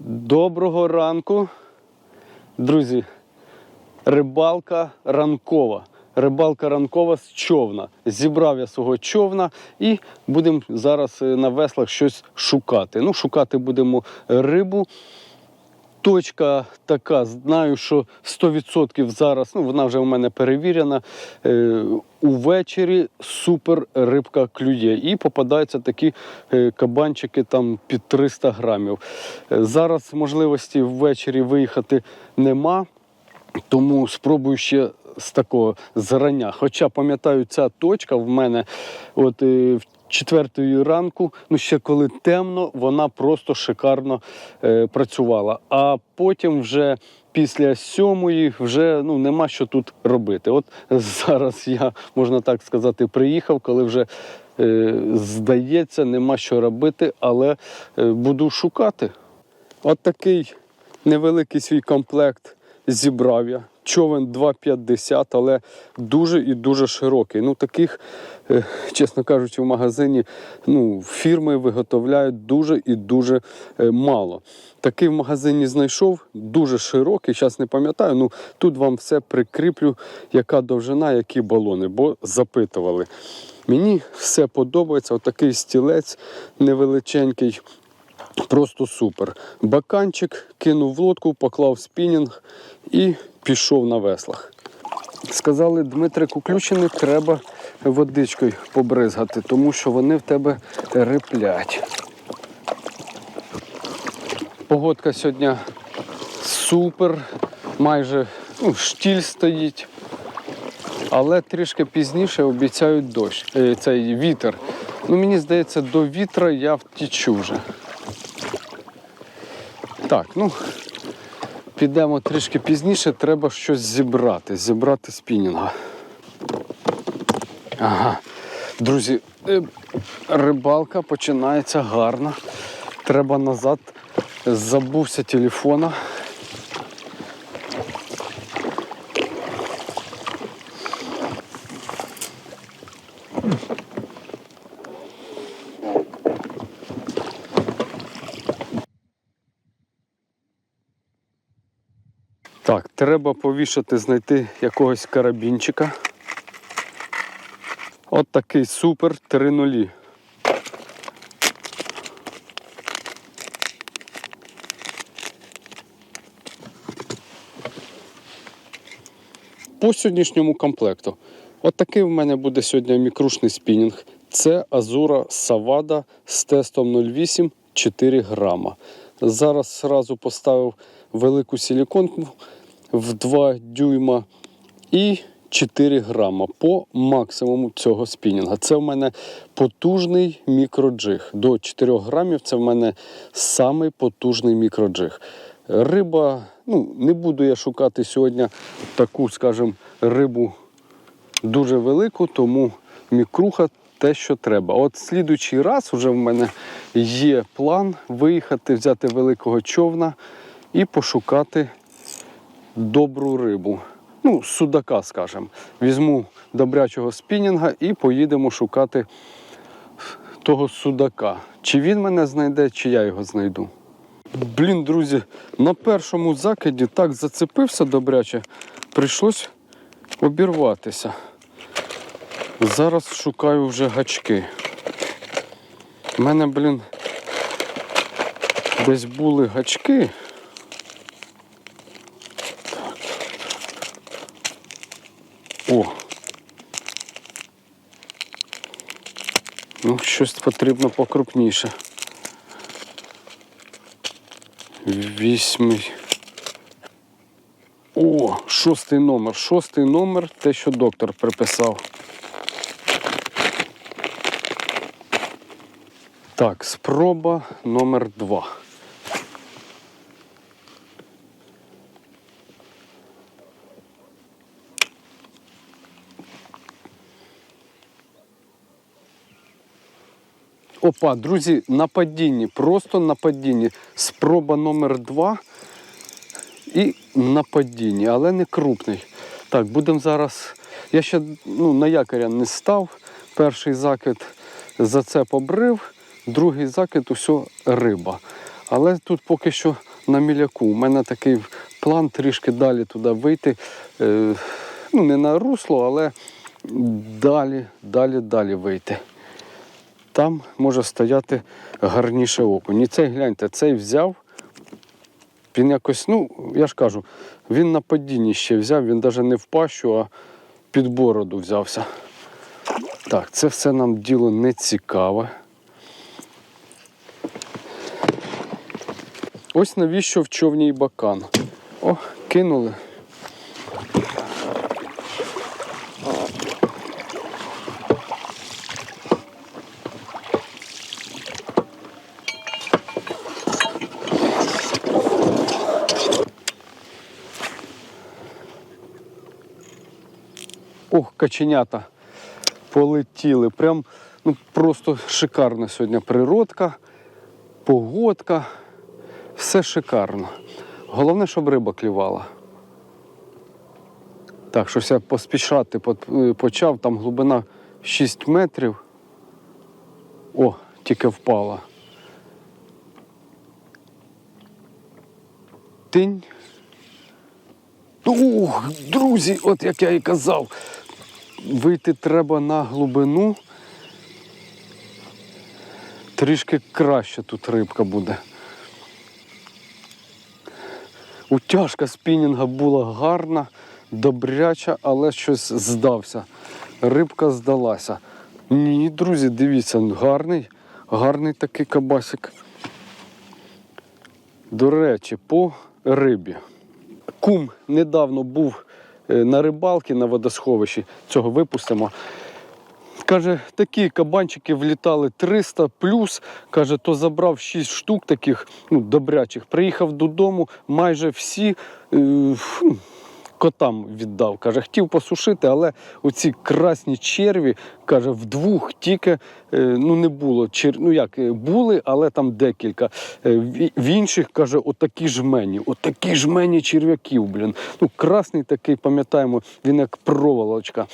Доброго ранку, друзі. Рибалка ранкова. Рибалка ранкова з човна. Зібрав я свого човна і будемо зараз е, на веслах щось шукати. Ну, шукати будемо рибу. Точка така, знаю, що 100% зараз, ну вона вже у мене перевірена. Е, увечері супер рибка клює. І попадаються такі е, кабанчики там під 300 грамів. Е, зараз можливості ввечері виїхати нема, тому спробую ще з такого зарання. Хоча пам'ятаю, ця точка в мене от е, четвертої ранку, ну ще коли темно, вона просто шикарно е, працювала. А потім вже після сьомої вже ну нема що тут робити. От зараз я можна так сказати, приїхав, коли вже. е, Здається, нема що робити, але е, буду шукати. От такий невеликий свій комплект зібрав я. Човен 2,50, але дуже і дуже широкий. Ну, таких, е, чесно кажучи, в магазині ну, фірми виготовляють дуже і дуже е, мало. Такий в магазині знайшов, дуже широкий, зараз не пам'ятаю. Ну тут вам все прикріплю, яка довжина, які балони, бо запитували. Мені все подобається. Отакий стілець невеличенький. Просто супер. Баканчик кинув в лодку, поклав спінінг і пішов на веслах. Сказали, Дмитрику Ключений, треба водичкою побризгати, тому що вони в тебе риплять. Погодка сьогодні супер, майже ну, штіль стоїть. Але трішки пізніше обіцяють дощ, е, цей вітер. Ну, мені здається, до вітра я втічу вже. Так, ну підемо трішки пізніше, треба щось зібрати, зібрати спінінга. Ага. Друзі, е, рибалка починається гарно. Треба назад. Забувся телефона. Так, треба повішати, знайти якогось карабінчика. От такий супер 3.0. По сьогоднішньому комплекту. От такий в мене буде сьогодні мікрушний спінінг. Це Азура Савада з тестом 0,8 4 грама. Зараз зразу поставив велику силіконку в 2 дюйма і 4 грама по максимуму цього спінінга. Це в мене потужний мікроджиг. До 4 грамів це в мене самий потужний мікроджиг. Риба, ну не буду я шукати сьогодні таку, скажімо, рибу дуже велику, тому мікруха те, що треба. От слідуючий раз вже в мене є план виїхати, взяти великого човна і пошукати добру рибу. Ну, судака, скажімо. Візьму добрячого спінінга і поїдемо шукати того судака. Чи він мене знайде, чи я його знайду. Блін, друзі, на першому закиді так зацепився добряче, прийшлось обірватися. Зараз шукаю вже гачки. У мене, блін, десь були гачки. Щось потрібно покрупніше. Вісьмий. О, шостий номер. Шостий номер, те, що доктор приписав. Так, спроба номер два. Опа, друзі, на падінні, просто на падінні. Спроба номер два і на падінні, але не крупний. Так, будемо зараз. Я ще ну, на якоря не став. Перший закид зацеп обрив, другий закид усе риба. Але тут поки що на міляку. У мене такий план трішки далі туди вийти. Е, ну, не на русло, але далі, далі, далі вийти. Там може стояти гарніше окунь. І цей гляньте, цей взяв. Він якось, ну, я ж кажу, він на падінні ще взяв, він навіть не в пащу, а під бороду взявся. Так, це все нам діло не цікаве. Ось навіщо в човні і бакан. О, кинули. Каченята полетіли. Прям ну, просто шикарна сьогодні природка, погодка. Все шикарно. Головне, щоб риба клювала. Так, щось я поспішати почав, там глибина 6 метрів. О, тільки впала. Тинь. Ух, друзі, от як я і казав, вийти треба на глибину. Трішки краще тут рибка буде. Утяжка спінінга була гарна, добряча, але щось здався. Рибка здалася. Ні, друзі, дивіться, гарний, гарний такий кабасик. До речі, по рибі. Кум недавно був на рибалки, на водосховищі, цього випустимо. Каже, такі кабанчики влітали 300 плюс. Каже, то забрав 6 штук таких ну, добрячих. Приїхав додому, майже всі е, котам віддав. Каже, хотів посушити, але оці красні черві, каже, вдвох тільки е, ну, не було. Чер... Ну як е, були, але там декілька. Е, в- інших каже, отакі жмені, отакі жмені черв'яків, блін. Ну, красний такий, пам'ятаємо, він як проволочка.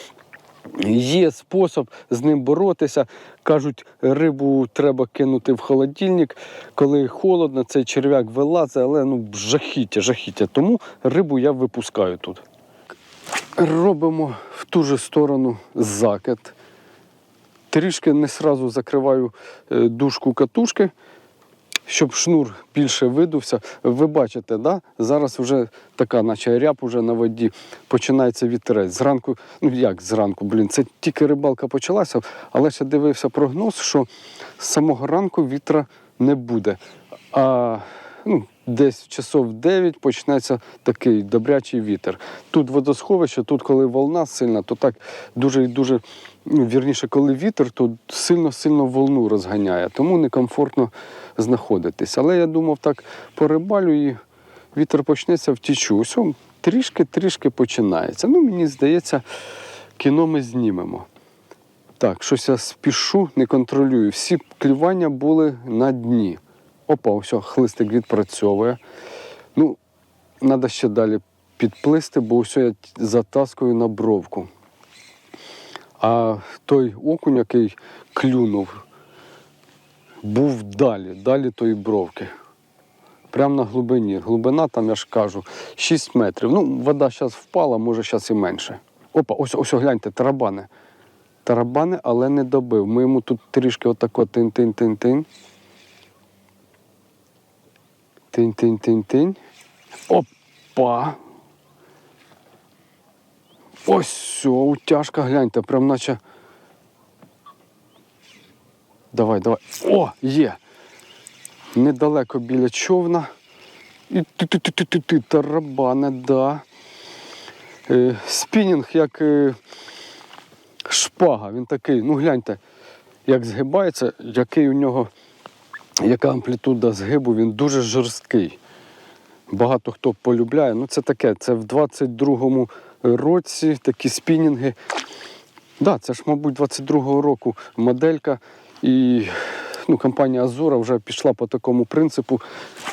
Є спосіб з ним боротися. Кажуть, рибу треба кинути в холодильник. Коли холодно, цей черв'як вилазить, але ну жахіття, жахіття. Тому рибу я випускаю тут. Робимо в ту же сторону закид. Трішки не сразу закриваю е, дужку катушки, щоб шнур більше видувся. Ви бачите, да? зараз вже така, наче ряб уже на воді, починається вітерець. Зранку, ну як зранку, блін, це тільки рибалка почалася, але ще дивився прогноз, що з самого ранку вітра не буде. А ну, десь часов 9 почнеться такий добрячий вітер. Тут водосховище, тут коли волна сильна, то так дуже і дуже, ну, вірніше, коли вітер, то сильно-сильно волну розганяє, тому некомфортно знаходитись. Але я думав, так порибалю і вітер почнеться втічу. Ось он трішки-трішки починається. Ну, мені здається, кіно ми знімемо. Так, щось я спішу, не контролюю. Всі клювання були на дні. Опа, все, хлистик відпрацьовує. Ну, треба ще далі підплисти, бо все я затаскую на бровку. А той окунь, який клюнув, був далі, далі тої бровки. Прямо на глибині. Глибина, там я ж кажу, 6 метрів. Ну, вода зараз впала, може зараз і менше. Опа, ось, ось гляньте, тарабани. Тарабани, але не добив. Ми йому тут трішки отако тин-тин-тин-тин. Тинь-тинь-тинь-тинь. Опа. Ось утяжка, гляньте, прям наче. Давай, давай. О, є. Недалеко біля човна. І ти-ти-ти-ти-ти, тарабане, да. Е, спінінг як е, шпага. Він такий, ну гляньте, як згибається, який у нього, яка амплітуда згибу, він дуже жорсткий. Багато хто полюбляє. Ну, це таке, це в 22-му році такі спінінги. Да, це ж, мабуть, 22-го року моделька. І ну, компанія Азора вже пішла по такому принципу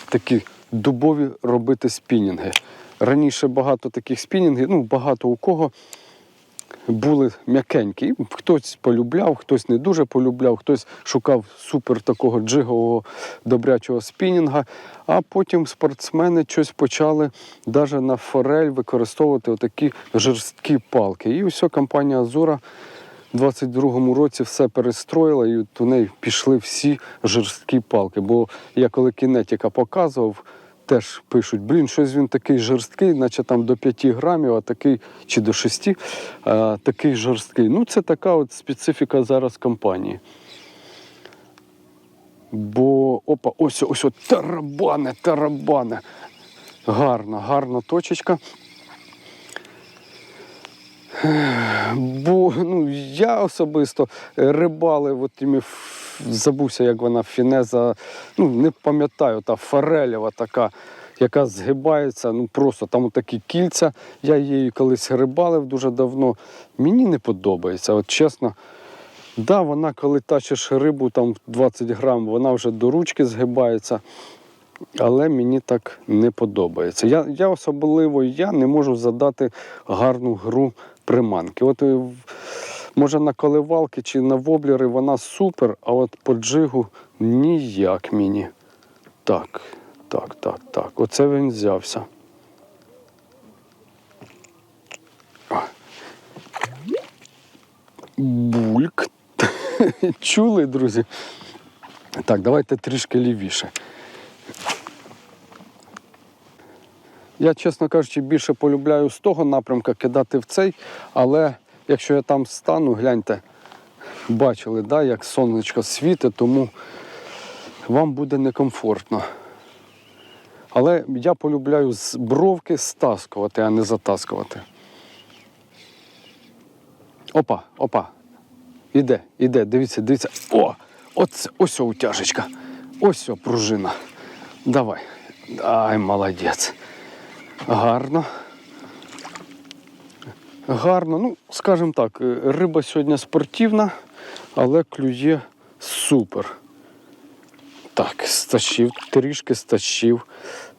такі дубові робити спінінги. Раніше багато таких спінінгів, ну багато у кого були м'якенькі. Хтось полюбляв, хтось не дуже полюбляв, хтось шукав супер такого джигового добрячого спінінга. А потім спортсмени щось почали навіть на форель використовувати отакі жорсткі палки. І ось компанія Азура у 22-му році все перестроїла, і от у неї пішли всі жорсткі палки. Бо я коли кінетика показував, теж пишуть, блін, щось він такий жорсткий, наче там до 5 грамів, а такий чи до 6, а, такий жорсткий. Ну, це така от специфіка зараз компанії. Бо опа, ось ось ось тарабане, тарабане. Гарна, гарна точечка. Бо ну, я особисто е, рибалив, от імі забувся, як вона фінеза, ну не пам'ятаю, та форелєва така, яка згибається, ну просто там такі кільця. Я її колись рибалив дуже давно. Мені не подобається. От чесно, да, вона, коли тащиш рибу там 20 грам, вона вже до ручки згибається. Але мені так не подобається. Я, я особливо я не можу задати гарну гру приманки. От е, може на коливалки чи на воблери вона супер, а от по джигу ніяк мені. Так, так, так, так. Оце він взявся. Бульк. Чули, друзі? Так, давайте трішки лівіше. Я, чесно кажучи, більше полюбляю з того напрямка кидати в цей, але якщо я там стану, гляньте, бачили, да, як сонечко світить, тому вам буде некомфортно. Але я полюбляю з бровки стаскувати, а не затаскувати. Опа, опа. Іде, іде, дивіться, дивіться. О! Оце, ось утяжечка. Ось о, пружина. Давай. Ай, молодець. Гарно. Гарно. Ну, скажімо так, е, риба сьогодні спортивна, але клює супер. Так, стащив, трішки стащив.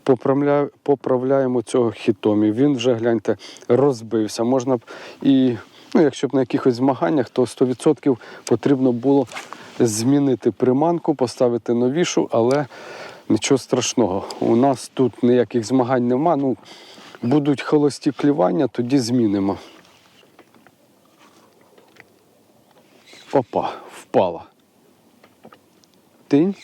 Поправляю, поправляємо цього хітомі. Він вже, гляньте, розбився. Можна б і, ну, якщо б на якихось змаганнях, то 100% потрібно було змінити приманку, поставити новішу, але нічого страшного. У нас тут ніяких змагань нема. Ну, будуть холості клівання, тоді змінимо. Опа, впала. Тинь.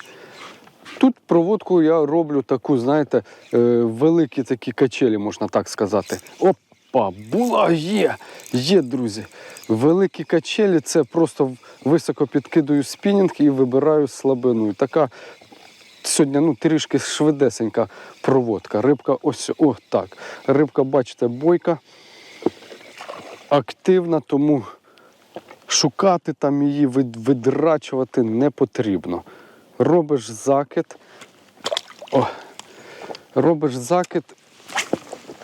Тут проводку я роблю таку, знаєте, е, великі такі качелі, можна так сказати. Опа, була, є, є, друзі. Великі качелі це просто високо підкидую спінінг і вибираю слабину. Така сьогодні ну, трішки швидесенька проводка. Рибка ось о, так. Рибка, бачите, бойка, активна, тому шукати там її, видрачувати не потрібно. Робиш закид. О, робиш закид,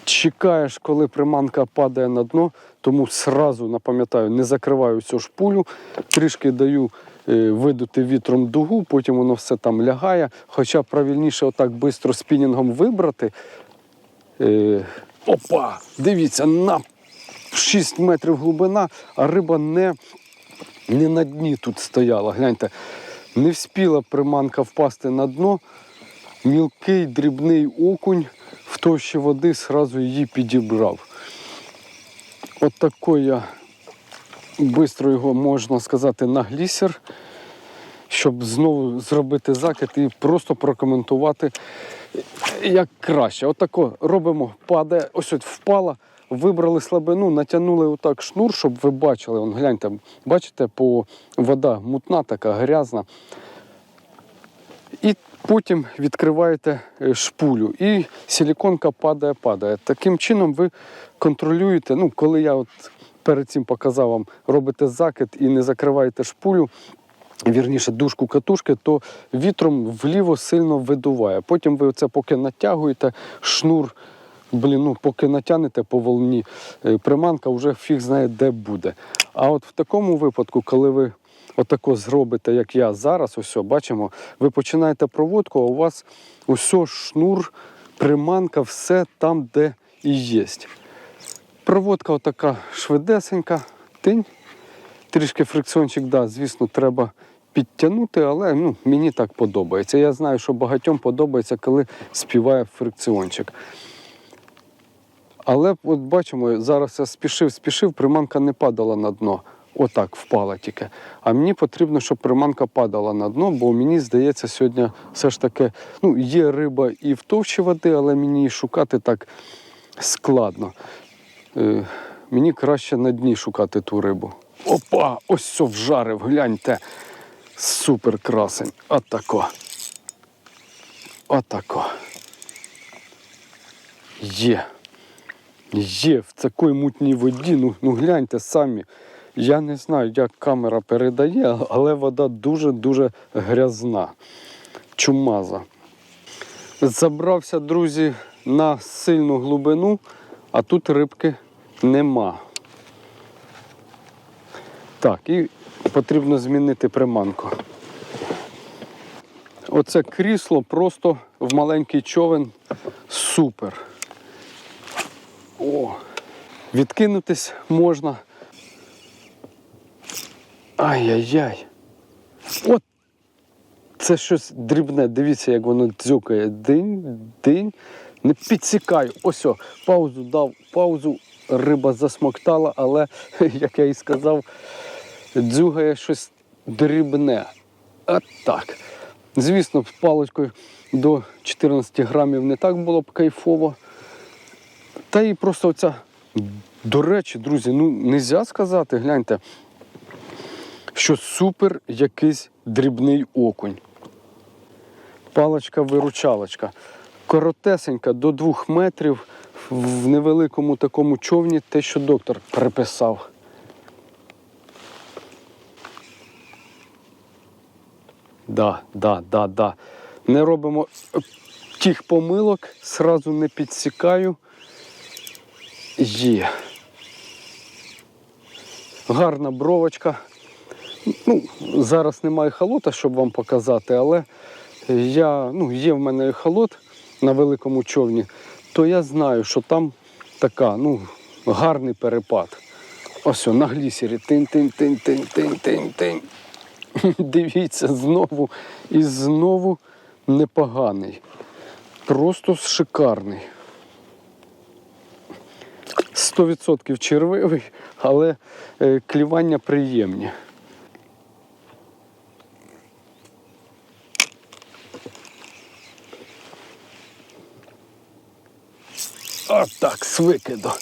чекаєш, коли приманка падає на дно, тому сразу напам'ятаю, не закриваю цю шпулю, трішки даю видути вітром дугу, потім воно все там лягає. Хоча правильніше отак швидко спінінгом вибрати. Е, опа! Дивіться, на 6 метрів глибина, а риба не, не на дні тут стояла. Гляньте, не вспіла приманка впасти на дно. Мілкий дрібний окунь в товщі води сразу її підібрав. От такий я швидко його можна сказати на глісер, щоб знову зробити закид і просто прокоментувати як краще. Отако робимо, падає, ось от впала, вибрали слабину, натягнули отак шнур, щоб ви бачили. Вон, гляньте, бачите, по вода мутна, така грязна. І потім відкриваєте е, шпулю, і силіконка падає, падає. Таким чином ви контролюєте. Ну, коли я от перед цим показав вам, робите закид і не закриваєте шпулю, вірніше дужку катушки, то вітром вліво сильно видуває. Потім ви це поки натягуєте, шнур. Блін, ну поки натягнете по волні, е, приманка вже фіг знає, де буде. А от в такому випадку, коли ви отако зробите, як я зараз, ось бачимо, ви починаєте проводку, а у вас усе шнур, приманка, все там, де і є. Проводка отака швидесенька, тинь. Трішки фрикціончик, да, звісно, треба підтягнути, але ну, мені так подобається. Я знаю, що багатьом подобається, коли співає фрикціончик. Але от бачимо, зараз я спішив, спішив, приманка не падала на дно. Отак впала тільки. А мені потрібно, щоб приманка падала на дно, бо мені здається, сьогодні все ж таки ну, є риба і в товщі води, але мені її шукати так складно. Е, мені краще на дні шукати ту рибу. Опа! Ось все вжарив, гляньте. Супер красень. Отако. Отако. Є. Є в такій мутній воді. Ну, ну гляньте самі. Я не знаю, як камера передає, але вода дуже-дуже грязна. Чумаза. Забрався, друзі, на сильну глибину, а тут рибки нема. Так, і потрібно змінити приманку. Оце крісло просто в маленький човен супер. О, відкинутись можна. Ай-яй-яй. От це щось дрібне. Дивіться, як воно дзюкає. Динь, динь. Не підсікаю. Ось, о, паузу дав, паузу. Риба засмоктала, але, як я і сказав, дзюгає щось дрібне. От так. Звісно, з паличкою до 14 грамів не так було б кайфово. Та і просто оця, до речі, друзі, ну не можна сказати, гляньте, що супер якийсь дрібний окунь. Паличка-виручалочка. Коротесенька до двох метрів в невеликому такому човні те, що доктор приписав. Да, да, да, да. Не робимо тих помилок, сразу не підсікаю. Є. Гарна бровочка. Ну, зараз немає холота, щоб вам показати, але я, ну, є в мене ехолот на великому човні, то я знаю, що там така, ну, гарний перепад. Ось на глісері. Тин-тин-тин-тин-тин-тин-тин. Дивіться, знову і знову непоганий. Просто шикарний. 100% червивий, але е, клівання приємні. Отак, з викиду.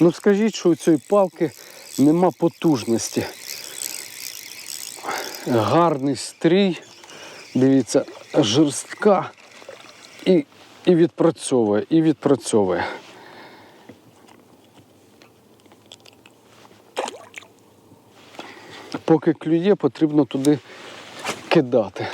Ну скажіть, що у цієї палки нема потужності. Гарний стрій, дивіться, жорстка і, і відпрацьовує, і відпрацьовує. Поки клює, потрібно туди кидати.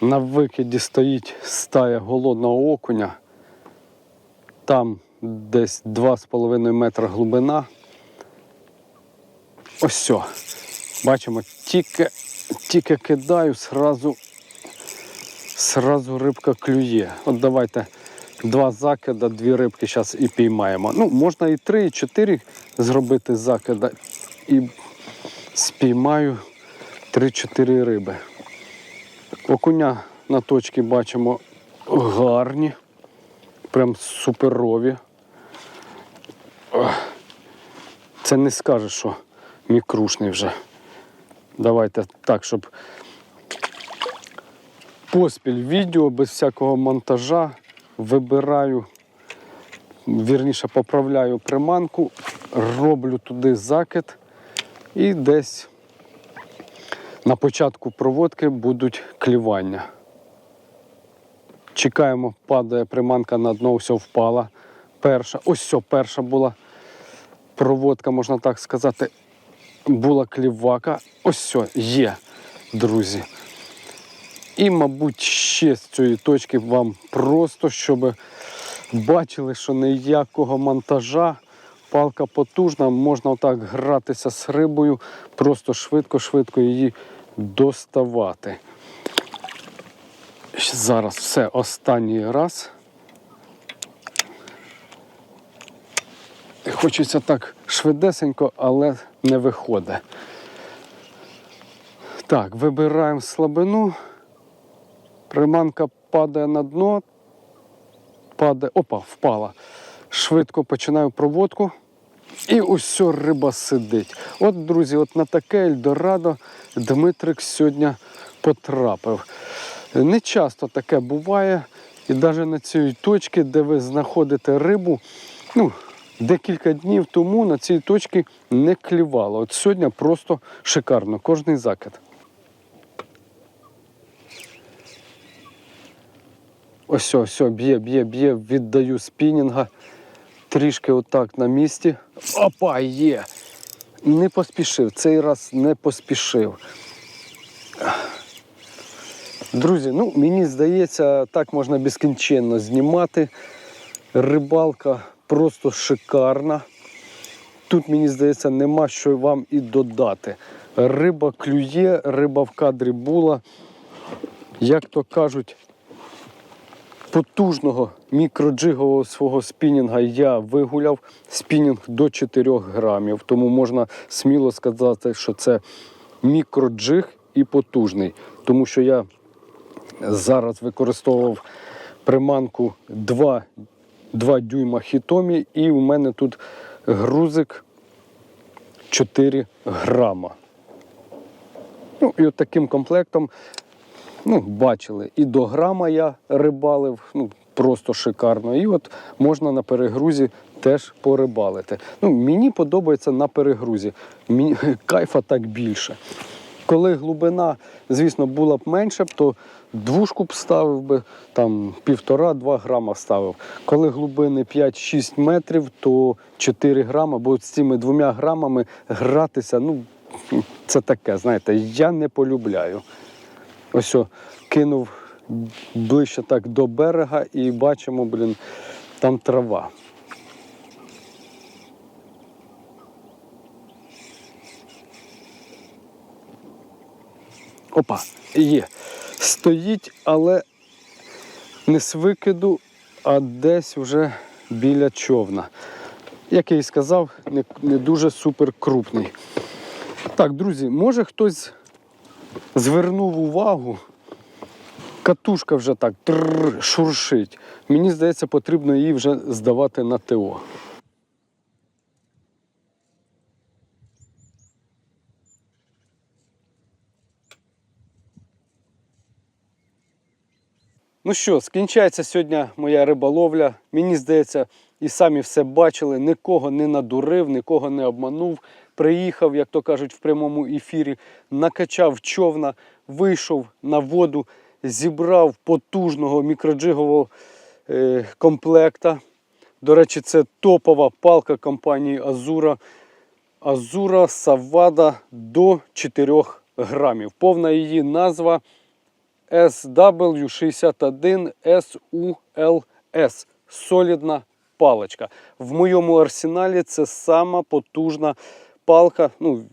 На викиді стоїть стая голодного окуня. Там десь 2,5 метра глибина. Ось все. Бачимо, тільки, тільки кидаю, сразу, сразу рибка клює. От давайте два закида, дві рибки зараз і піймаємо. Ну, можна і три, і чотири зробити закида. І спіймаю 3-4 риби. Окуня на точці бачимо гарні, прям суперові. Це не скажеш, що мікрушний вже. Давайте так, щоб поспіль відео без всякого монтажа вибираю, вірніше поправляю приманку, роблю туди закид і десь на початку проводки будуть клівання. Чекаємо, падає приманка на дно, все впала. Перша, ось все, перша була проводка, можна так сказати, була клівака. Ось все, є, друзі. І, мабуть, ще з цієї точки вам просто, щоб бачили, що ніякого монтажа Палка потужна, можна отак гратися з рибою, просто швидко-швидко її доставати. Зараз все останній раз. Хочеться так швидесенько, але не виходить. Так, вибираємо слабину. Приманка падає на дно. Падає. Опа, впала. Швидко починаю проводку. І ось риба сидить. От, друзі, от на таке Ельдорадо Дмитрик сьогодні потрапив. Не часто таке буває. І навіть на цій точці, де ви знаходите рибу, ну, декілька днів тому на цій точці не клівало. От сьогодні просто шикарно, кожний закид. Ось, ось, б'є, б'є, б'є, віддаю спінінга. Трішки отак на місці. Опа, є! Не поспішив, цей раз не поспішив. Друзі, ну мені здається, так можна безкінченно знімати. Рибалка просто шикарна. Тут, мені здається, нема що вам і додати. Риба клює, риба в кадрі була. Як то кажуть, потужного мікроджигового свого спінінга я вигуляв. Спінінг до 4 грамів. Тому можна сміло сказати, що це мікроджиг і потужний. Тому що я зараз використовував приманку 2, 2 дюйма хітомі, і у мене тут грузик 4 грама. Ну, і от таким комплектом ну, бачили, і до грама я рибалив, ну, просто шикарно. І от можна на перегрузі теж порибалити. Ну, мені подобається на перегрузі. Мені, кайфа так більше. Коли глибина, звісно, була б менше, то двушку б ставив би, там півтора-два грама ставив. Коли глибини 5-6 метрів, то 4 грама, бо з цими двома грамами гратися, ну, це таке, знаєте, я не полюбляю. Ось о, кинув ближче так до берега і бачимо, блін, там трава. Опа, є. Стоїть, але не з викиду, а десь вже біля човна. Як я і сказав, не, не дуже супер крупний. Так, друзі, може хтось звернув увагу, катушка вже так шуршить. Мені здається, потрібно її вже здавати на ТО. Ну що, скінчається сьогодні моя риболовля. Мені здається, і самі все бачили, нікого не надурив, нікого не обманув. Приїхав, як то кажуть, в прямому ефірі, накачав човна, вийшов на воду, зібрав потужного мікроджигового е, комплекта. До речі, це топова палка компанії Азура. Азура Савада до 4 грамів. Повна її назва SW61SULS. Солідна паличка. В моєму арсеналі це сама потужна палка, ну,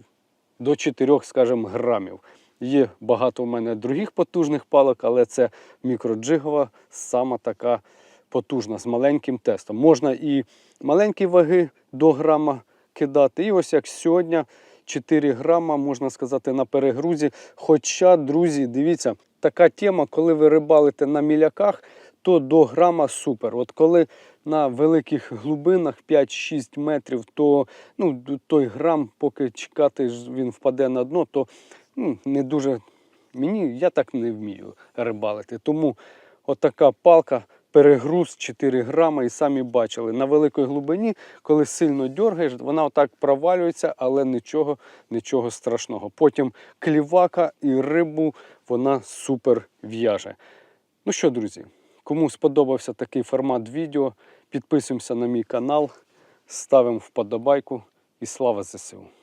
до 4, скажімо, грамів. Є багато в мене других потужних палок, але це мікроджигова, сама така потужна, з маленьким тестом. Можна і маленькі ваги до грама кидати. І ось як сьогодні 4 грама, можна сказати, на перегрузі. Хоча, друзі, дивіться, така тема, коли ви рибалите на міляках, то до грама супер. От коли на великих глибинах 5-6 метрів, то ну, той грам, поки чекати, він впаде на дно, то ну, не дуже мені, я так не вмію рибалити. Тому отака палка. Перегруз 4 грама, і самі бачили. На великій глибині, коли сильно дергаєш, вона отак провалюється, але нічого, нічого страшного. Потім клівака і рибу вона супер в'яже. Ну що, друзі, кому сподобався такий формат відео, підписуємося на мій канал, ставимо вподобайку і слава ЗСУ!